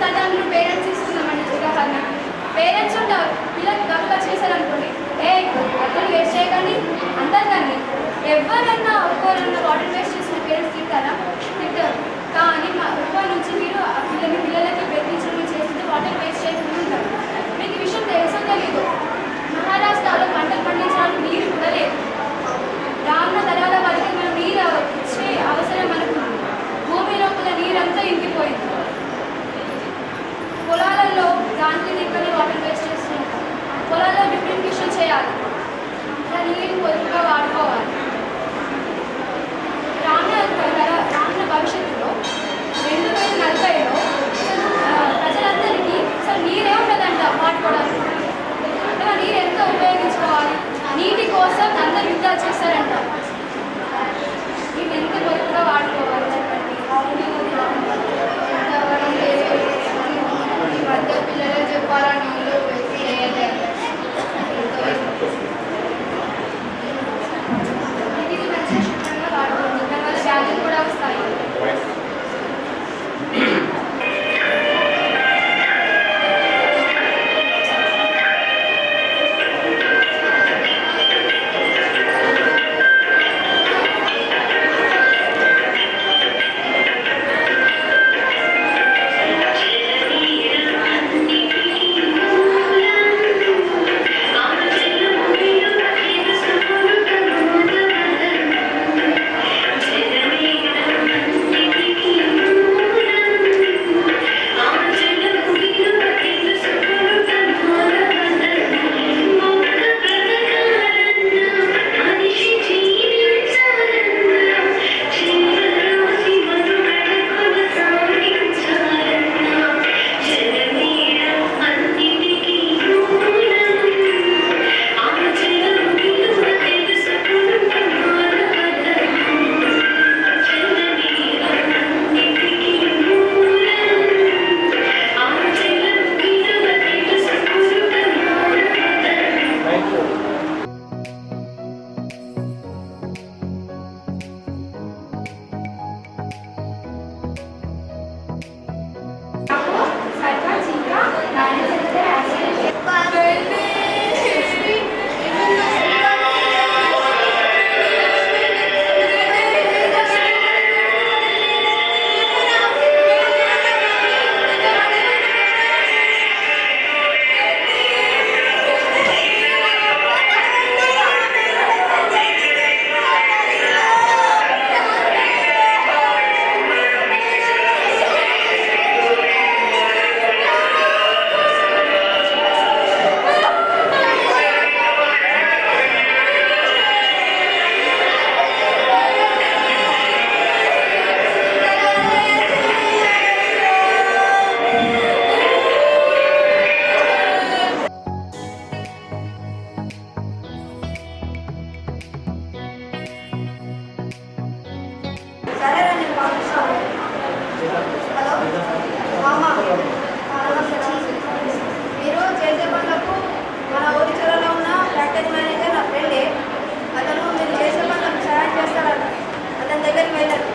తల్లిదండ్రులు పేరెంట్స్ ఇస్తున్నామండి ఉదాహరణ. పేరెంట్స్ ఉంటారు పిల్లలు గొప్ప చేశారనుకోండి ఏ అతను వేస్ట్ చేయకండి అందరు కానీ ఎవరైనా ఒక్కరైనా వాటర్ వేస్ట్ చేసిన పేరెంట్స్ తింటారా? తింటారు. కానీ మా రూపాయి నుంచి మీరు పిల్లలకి కోసం అందరు యుద్ధాలు చేశారంట. ఎంత వరకుగా వాడుకోవాలి చెప్పండి. ఎంత మధ్య పిల్లలే చెప్పాలని మీరు చేసే పనులకు మన ఊరి ఉన్న ప్యాకేజ్ మేనేజర్ నా ఫ్రెండే అతను మీరు చేసే పనులకు సహాయం చేస్తారట అతని దగ్గరికి వెళ్ళారు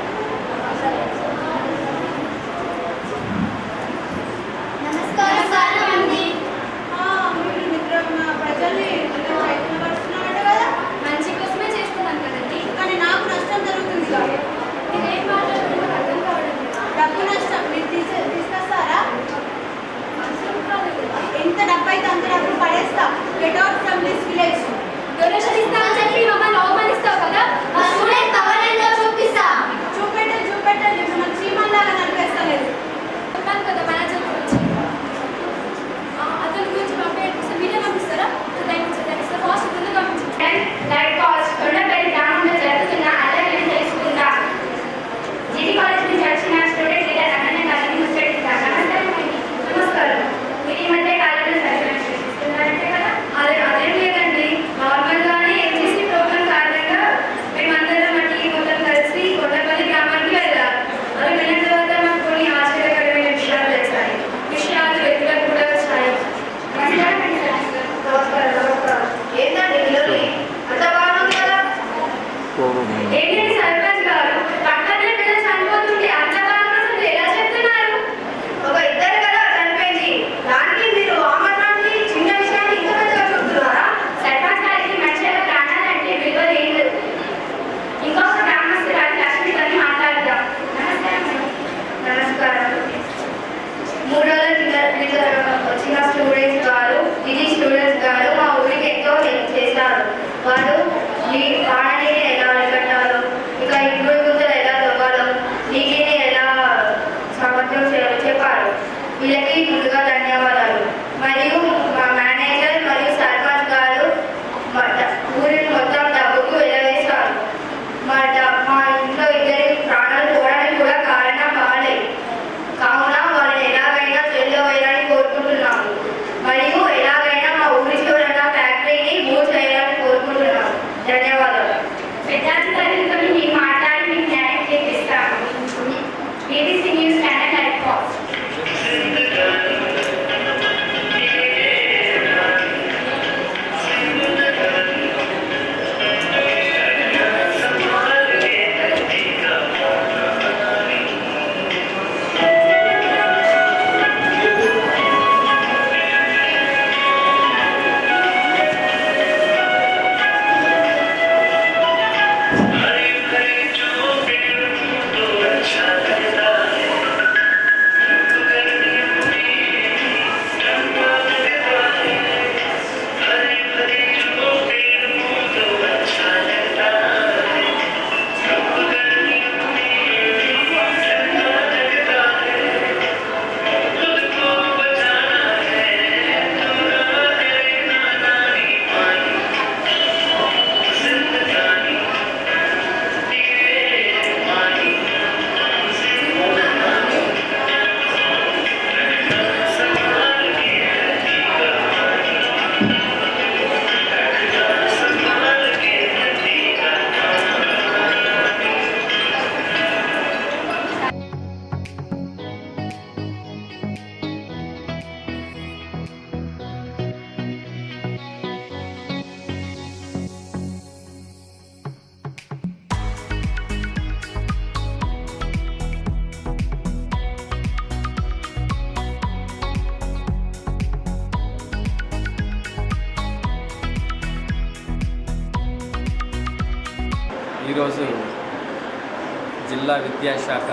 జిల్లా విద్యాశాఖ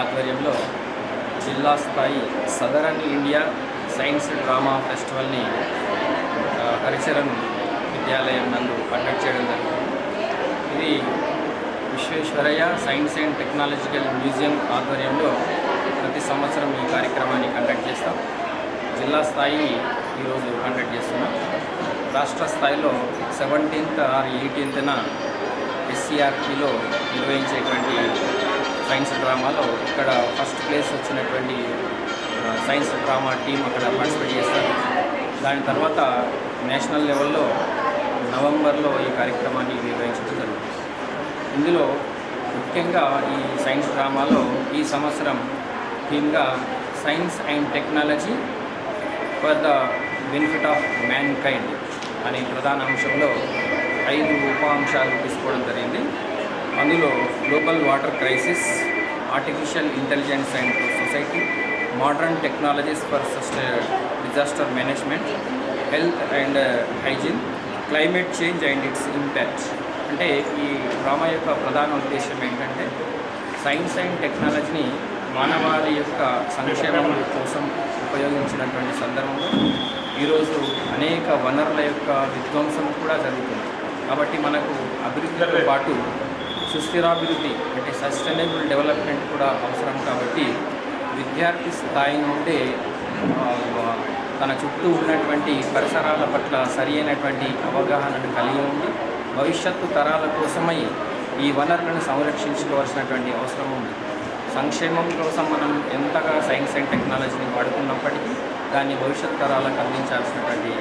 ఆధ్వర్యంలో జిల్లా స్థాయి సదరన్ ఇండియా సైన్స్ డ్రామా ఫెస్టివల్ని హరిచరణ్ విద్యాలయం నందు కండక్ట్ చేయడం జరుగుతుంది ఇది Visvesvaraya science and technological museum ఆధ్వర్యంలో ప్రతి సంవత్సరం ఈ కార్యక్రమాన్ని కండక్ట్ చేస్తాం. జిల్లా స్థాయి ఈరోజు కండక్ట్ చేస్తున్నాం. రాష్ట్ర స్థాయిలో సెవెంటీన్త్ ఆర్ ఎయిటీన్త్న ఎస్సీఆర్టీలో నిర్వహించేటువంటి సైన్స్ డ్రామాలో ఇక్కడ ఫస్ట్ ప్లేస్ వచ్చినటువంటి సైన్స్ డ్రామా టీం అక్కడ పార్టిసిపేట్ చేస్తారు. దాని తర్వాత నేషనల్ లెవెల్లో నవంబర్లో ఈ కార్యక్రమాన్ని నిర్వహించడం జరుగుతుంది. ఇందులో ముఖ్యంగా ఈ సైన్స్ డ్రామాలో ఈ సంవత్సరం థీమ్గా science and technology for the benefit of mankind అనే ప్రధాన అంశంలో ఐదు ఉప అంశాలు తీసుకోవడం జరిగింది. అందులో global water crisis artificial intelligence and society modern technologies for disaster management health and hygiene climate change and its impact. అంటే ఈ డ్రామా యొక్క ప్రధాన ఉద్దేశం ఏంటంటే సైన్స్ అండ్ టెక్నాలజీని మానవాళి యొక్క సంక్షేమం కోసం ఉపయోగించినటువంటి సందర్భంలో ఈరోజు అనేక వనరుల యొక్క విధ్వంసం కూడా జరుగుతుంది. కాబట్టి మనకు అభివృద్ధితో పాటు సుస్థిరాభివృద్ధి అంటే సస్టైనబుల్ డెవలప్మెంట్ కూడా అవసరం కాబట్టి విద్యార్థి స్థాయి నుండే తన చుట్టూ ఉన్నటువంటి పరిసరాల పట్ల సరి అయినటువంటి అవగాహనను కలిగి ఉండి భవిష్యత్తు తరాల కోసమై ఈ వనరులను సంరక్షించుకోవాల్సినటువంటి అవసరం ఉంది. సంక్షేమం కోసం మనం ఎంతగా సైన్స్ అండ్ టెక్నాలజీని వాడుకున్నప్పటికీ దాన్ని భవిష్యత్ తరాలకు అందించాల్సినటువంటి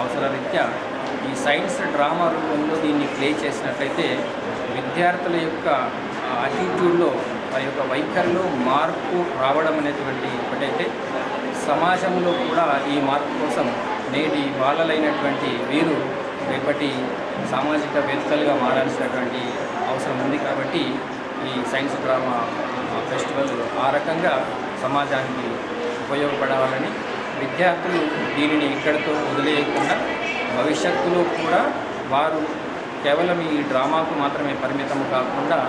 అవసరరీత్యా ఈ సైన్స్ డ్రామా రూపంలో దీన్ని ప్లే చేసినట్లయితే విద్యార్థుల యొక్క అటిట్యూడ్లో వారి యొక్క వైఖరిలో మార్పు రావడం అనేటువంటి ఒకటైతే సమాజంలో కూడా ఈ మార్పు కోసం నేటి బాలలైనటువంటి వీరు రేపటి సామాజిక వేత్తలుగా మారాల్సినటువంటి అవసరం ఉంది కాబట్టి ఈ సైన్స్ డ్రామా ఫెస్టివల్ ఆ రకంగా సమాజానికి ఉపయోగపడాలని విద్యార్థులు దీనిని ఇక్కడితో వదిలేయకుండా భవిష్యత్తులో కూడా వారు కేవలం ఈ డ్రామాకు మాత్రమే పరిమితం కాకుండా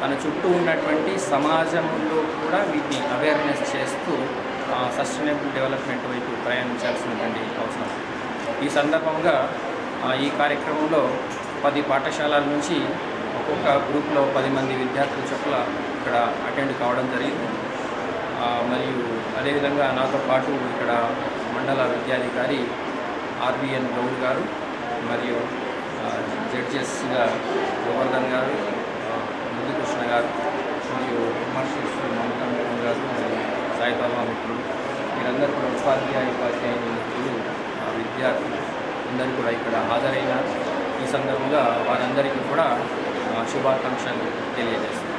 తన చుట్టూ ఉన్నటువంటి సమాజంలో కూడా వీటిని అవేర్నెస్ చేస్తూ సస్టైనబుల్ డెవలప్మెంట్ వైపు ప్రయాణించాల్సినటువంటి అవసరం. ఈ సందర్భంగా ఈ కార్యక్రమంలో పది పాఠశాలల నుంచి ఒక్కొక్క గ్రూప్లో పది మంది విద్యార్థుల చొప్పుల ఇక్కడ అటెండ్ కావడం జరిగింది. మరియు అదేవిధంగా నాతో పాటు ఇక్కడ మండల విద్యాధికారి ఆర్బిఎన్ గౌడ్ గారు మరియు జడ్జెస్గా గోవర్ధన్ గారు ఆ, గారు మరియు విమర్శిస్తూ మమతా మేడం గారు మరియు సాయిబాబా మిత్రులు వీరందరూ కూడా ఉపాధ్యాయ ఉపాధ్యాయుని మిత్రులు ఆ, విద్యార్థులు అందరూ కూడా ఇక్కడ హాజరైన ఈ సందర్భంగా వారందరికీ కూడా శుభాకాంక్షలు తెలియజేస్తారు